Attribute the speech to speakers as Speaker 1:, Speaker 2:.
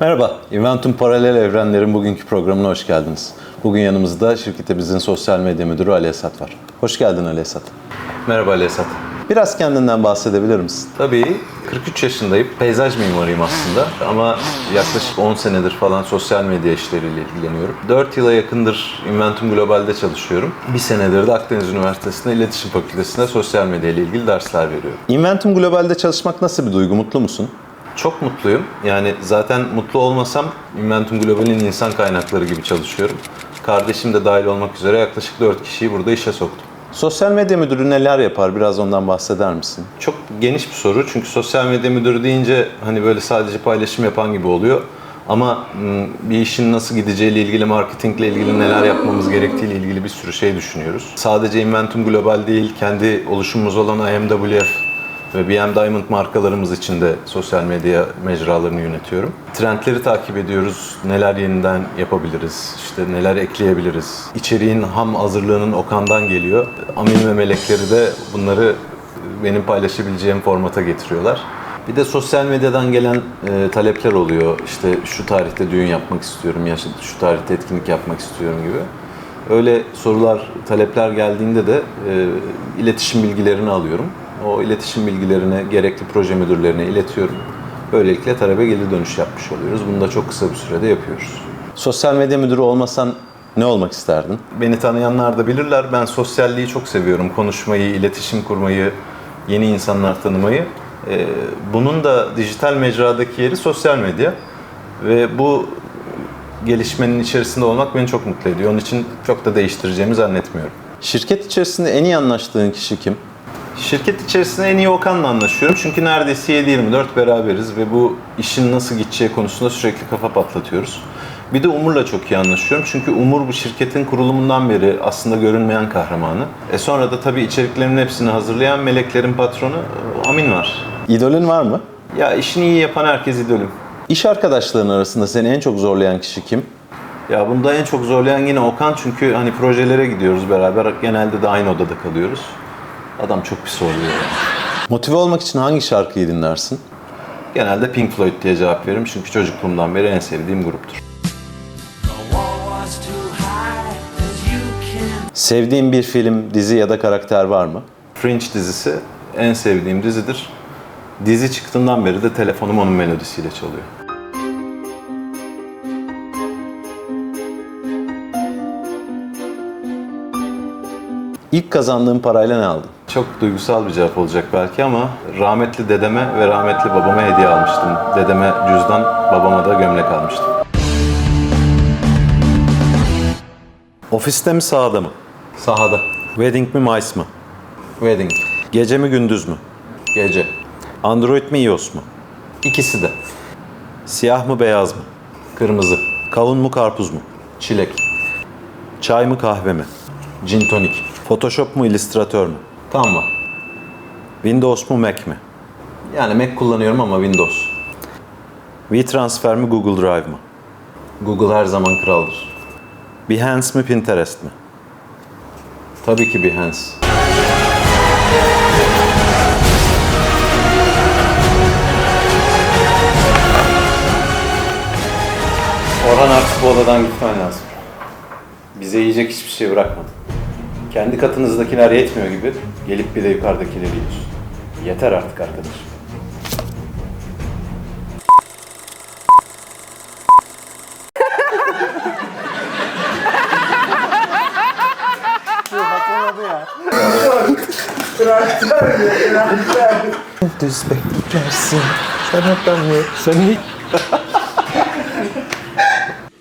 Speaker 1: Merhaba, Inventum Paralel Evrenler'in bugünkü programına hoş geldiniz. Bugün yanımızda şirketimizin sosyal medya müdürü Ali Esat var. Hoş geldin Ali Esat. Merhaba Ali Esat. Biraz kendinden bahsedebilir misin? Tabii, 43 yaşındayım. Peyzaj mimarıyım aslında ama yaklaşık 10 senedir falan sosyal medya işleriyle ilgileniyorum. 4 yıla yakındır Inventum Global'de çalışıyorum. Bir senedir de Akdeniz Üniversitesi'nde İletişim Fakültesi'nde sosyal medya ile ilgili dersler veriyorum. Inventum Global'de çalışmak nasıl bir duygu? Mutlu musun? Çok mutluyum. Yani zaten mutlu olmasam Inventum Global'in insan kaynakları gibi çalışıyorum. Kardeşim de dahil olmak üzere yaklaşık 4 kişiyi burada işe soktum. Sosyal medya müdürü neler yapar? Biraz ondan bahseder misin? Çok geniş bir soru. Çünkü sosyal medya müdürü deyince hani böyle sadece paylaşım yapan gibi oluyor. Ama m, bir işin nasıl gideceğiyle ilgili, marketingle ilgili neler yapmamız gerektiğiyle ilgili bir sürü şey düşünüyoruz. Sadece Inventum Global değil, kendi oluşumumuz olan IMWF ve BM Diamond markalarımız için de sosyal medya mecralarını yönetiyorum. Trendleri takip ediyoruz. Neler yeniden yapabiliriz, işte neler ekleyebiliriz. İçeriğin ham hazırlığının Okan'dan geliyor. Amin ve melekleri de bunları benim paylaşabileceğim formata getiriyorlar. Bir de sosyal medyadan gelen e, talepler oluyor. İşte şu tarihte düğün yapmak istiyorum ya şu tarihte etkinlik yapmak istiyorum gibi. Öyle sorular, talepler geldiğinde de e, iletişim bilgilerini alıyorum. O iletişim bilgilerini gerekli proje müdürlerine iletiyorum. Böylelikle talebe geri dönüş yapmış oluyoruz. Bunu da çok kısa bir sürede yapıyoruz. Sosyal medya müdürü olmasan ne olmak isterdin? Beni tanıyanlar da bilirler. Ben sosyalliği çok seviyorum. Konuşmayı, iletişim kurmayı, yeni insanlar tanımayı. Ee, Bunun da dijital mecradaki yeri sosyal medya. Ve bu gelişmenin içerisinde olmak beni çok mutlu ediyor. Onun için çok da değiştireceğimi zannetmiyorum. Şirket içerisinde en iyi anlaştığın kişi kim? Şirket içerisinde en iyi Okan'la anlaşıyorum. Çünkü neredeyse 7-24 beraberiz ve bu işin nasıl gideceği konusunda sürekli kafa patlatıyoruz. Bir de Umur'la çok iyi anlaşıyorum. Çünkü Umur bu şirketin kurulumundan beri aslında görünmeyen kahramanı. E sonra da tabii içeriklerin hepsini hazırlayan meleklerin patronu e, Amin var. İdolün var mı? Ya işini iyi yapan herkes idolüm. İş arkadaşların arasında seni en çok zorlayan kişi kim? Ya bunda en çok zorlayan yine Okan çünkü hani projelere gidiyoruz beraber. Genelde de aynı odada kalıyoruz. Adam çok pis oluyor. Motive olmak için hangi şarkıyı dinlersin? Genelde Pink Floyd diye cevap veririm çünkü çocukluğumdan beri en sevdiğim gruptur. Sevdiğin bir film, dizi ya da karakter var mı? Fringe dizisi en sevdiğim dizidir. Dizi çıktığından beri de telefonum onun melodisiyle çalıyor. İlk kazandığın parayla ne aldın? Çok duygusal bir cevap olacak belki ama rahmetli dedeme ve rahmetli babama hediye almıştım. Dedeme cüzdan, babama da gömlek almıştım. Ofiste mi sahada mı? Sahada. Wedding mi Mice mı? Wedding. Gece mi gündüz mü? Gece. Android mi iOS mu? İkisi de. Siyah mı beyaz mı? Kırmızı. Kavun mu karpuz mu? Çilek. Çay mı kahve mi? Gin tonik. Photoshop mu Illustrator mu? Canva. Windows mu Mac mi? Yani Mac kullanıyorum ama Windows. WeTransfer mi Google Drive mı? Google her zaman kraldır. Behance mi Pinterest mi? Tabii ki Behance. Orhan artık bu odadan gitmen lazım. Bize yiyecek hiçbir şey bırakmadın. Kendi katınızdakiler yetmiyor gibi gelip bir de yukarıdakileri yiyorsun. Yeter artık arkadaş. Düz beklersin. Sen hep ben Sen